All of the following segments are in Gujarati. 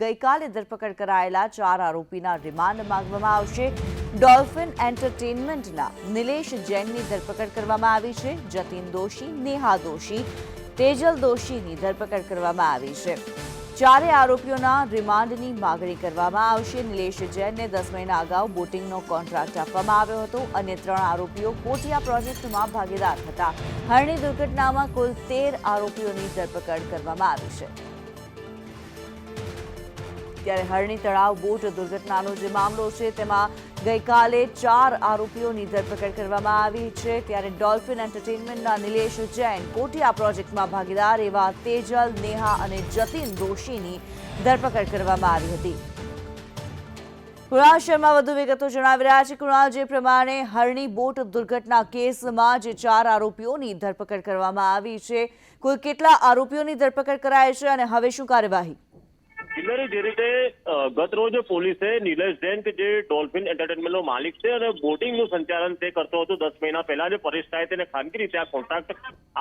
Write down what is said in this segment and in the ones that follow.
ગઈકાલે ધરપકડ કરાયેલા ચાર આરોપીના રિમાન્ડ માંગવામાં આવશે. ડોલ્ફિન એન્ટરટેનમેન્ટના નિલેશ જૈનની ધરપકડ કરવામાં આવી છે. જતીન દોશી, નેહા દોશી, તેજલ દોશીની ધરપકડ કરવામાં આવી છે. ચારે આરોપીઓના રિમાન્ડની માગણી કરવામાં આવશે. નિલેશ જૈનને દસ મહિના અગાઉ બોટિંગનો કોન્ટ્રાક્ટ આપવામાં આવ્યો હતો અન્ય ત્રણ આરોપીઓ કોટિયા પ્રોજેક્ટમાં ભાગીદાર હતા. હરણી દુર્ઘટનામાં કુલ તેર આરોપીઓની ધરપકડ કરવામાં આવી છે. ત્યારે હરણી તળાવ બોટ દુર્ઘટનાનો જે મામલો છે, તેમાં ગઈકાલે ચાર આરોપીઓની ધરપકડ કરવામાં આવી છે. ત્યારે ડોલ્ફિન એન્ટરટેનમેન્ટના નિલેશ જૈન કોટિયા પ્રોજેક્ટમાં ભાગીદાર એવા તેજલ, નેહા અને જતીન દોશીની ધરપકડ કરવામાં આવી હતી. કુણાલ શર્મા વધુ વિગતો જણાવી રહ્યા છે. કુણાલ, જે પ્રમાણે હરણી બોટ દુર્ઘટના કેસમાં જે ચાર આરોપીઓની ધરપકડ કરવામાં આવી છે. કુલ કેટલા આરોપીઓની ધરપકડ કરાય છે અને હવે શું કાર્યવાહી? કિલ્લરી જે રીતે ગત રોજ પોલીસે નિલેશ જૈન કે જે ડોલ્ફિન એન્ટરટેનમેન્ટનો માલિક છે અને બોટિંગનું સંચાલન તે કરતો હતો દસ મહિના પહેલા જે પરેશ શાહે તેને ખાનગી રીતે આ કોન્ટ્રાક્ટ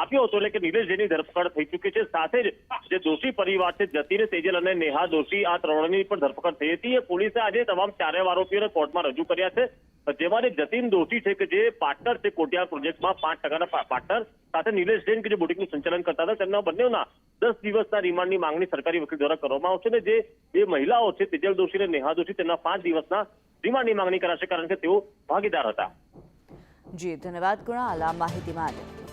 આપ્યો હતો એટલે કે નિલેશ જૈનની ધરપકડ થઈ ચૂકી છે. સાથે જ જે દોષી પરિવાર છે, જતીન તેજલ અને નેહા દોશી આ ત્રણની પણ ધરપકડ થઈ હતી. એ પોલીસે આજે તમામ ચારે આરોપીઓને કોર્ટમાં રજૂ કર્યા છે. જેમાં જતીન દોશી છે કે જે પાર્ટનર છે કોટિયા પ્રોજેક્ટમાં પાંચ ટકાના પાર્ટનર સાથે નિલેશ જૈન કે જે બોટિંગનું સંચાલન કરતા હતા, તેમના બંનેના દસ દિવસના રિમાન્ડની માંગણી સરકારી વકીલ દ્વારા કરવામાં આવશે અને જે બે મહિલાઓ છે, તેજલ દોશી અને નેહા દોશી, તેમના પાંચ દિવસના રિમાન્ડની માંગણી કરાશે કારણ કે તેઓ ભાગીદાર હતા. જી, ધન્યવાદ કુણાલ આ માહિતી માટે